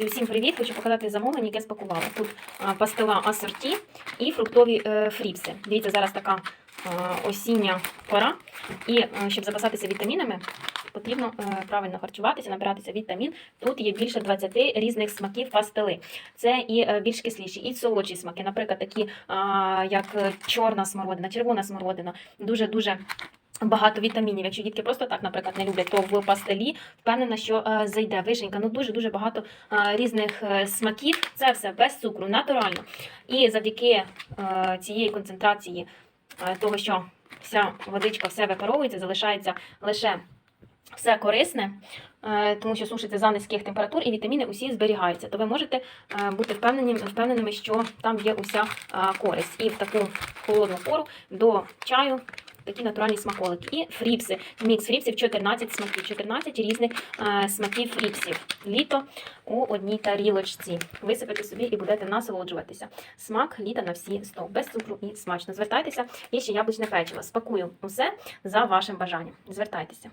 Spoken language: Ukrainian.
Усім привіт! Хочу показати замовлення, яке спакувала. Тут пастила асорті і фруктові е, фріпси. Дивіться, зараз така осіння пора. І е, щоб запасатися вітамінами, потрібно е, правильно харчуватися, набиратися вітамін. Тут є більше 20 різних смаків пастили. Це і більш кисліші, і солодші смаки, наприклад, такі як чорна смородина, червона смородина. Дуже дуже. Багато вітамінів. Якщо дітки просто так, наприклад, не люблять, то в пастелі впевнена, що е, зайде вишенька. Ну дуже дуже багато е, різних е, смаків. Це все без цукру, натурально. І завдяки е, цієї концентрації е, того, що вся водичка все випаровується, залишається лише все корисне, е, тому що сушиться за низьких температур і вітаміни усі зберігаються. То ви можете е, бути впевнені, впевненими, що там є уся е, користь. І в таку холодну пору до чаю. Такі натуральні смаколики. І фріпси. Мікс фріпсів 14 смаків, 14 різних е, смаків фріпсів. Літо у одній тарілочці. Висипете собі і будете насолоджуватися. Смак літа на всі 100, без цукру і смачно. Звертайтеся, є ще яблучне печиво. Спакую усе за вашим бажанням. Звертайтеся.